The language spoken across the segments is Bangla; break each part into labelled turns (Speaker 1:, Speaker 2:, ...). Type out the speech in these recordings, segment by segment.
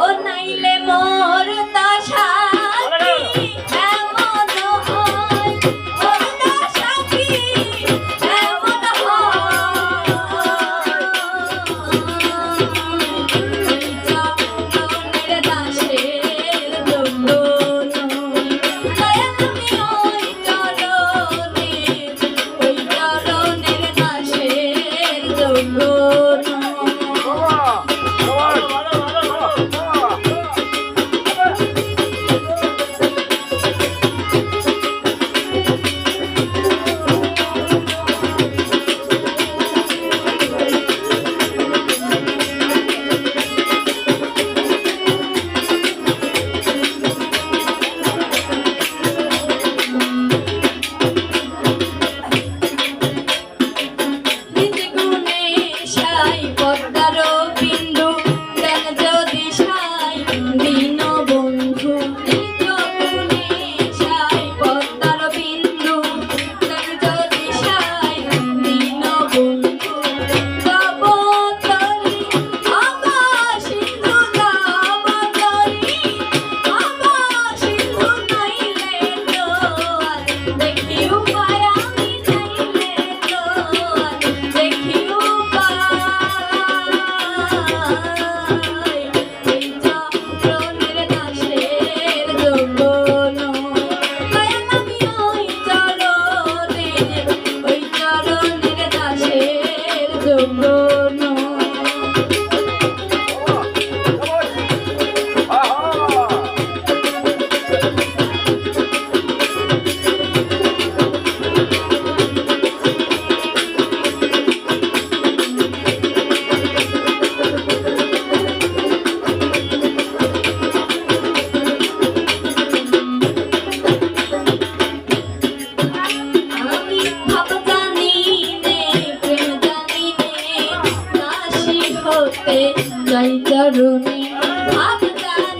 Speaker 1: ও নাইলে মোর দশা রাতে যাই তরুণী ভাবতাম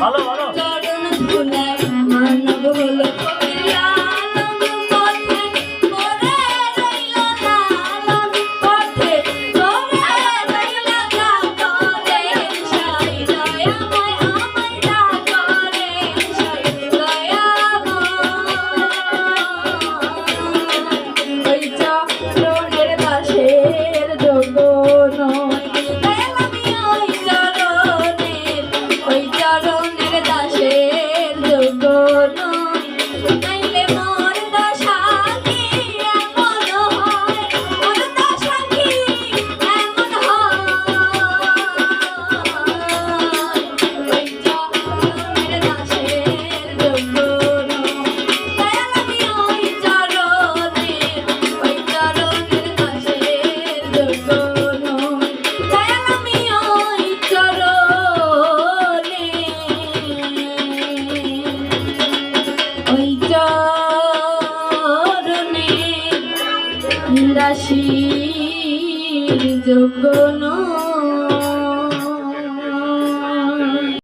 Speaker 2: ভালো ভালো।
Speaker 1: মানব হলো Madonna বিলাসী যোগ্য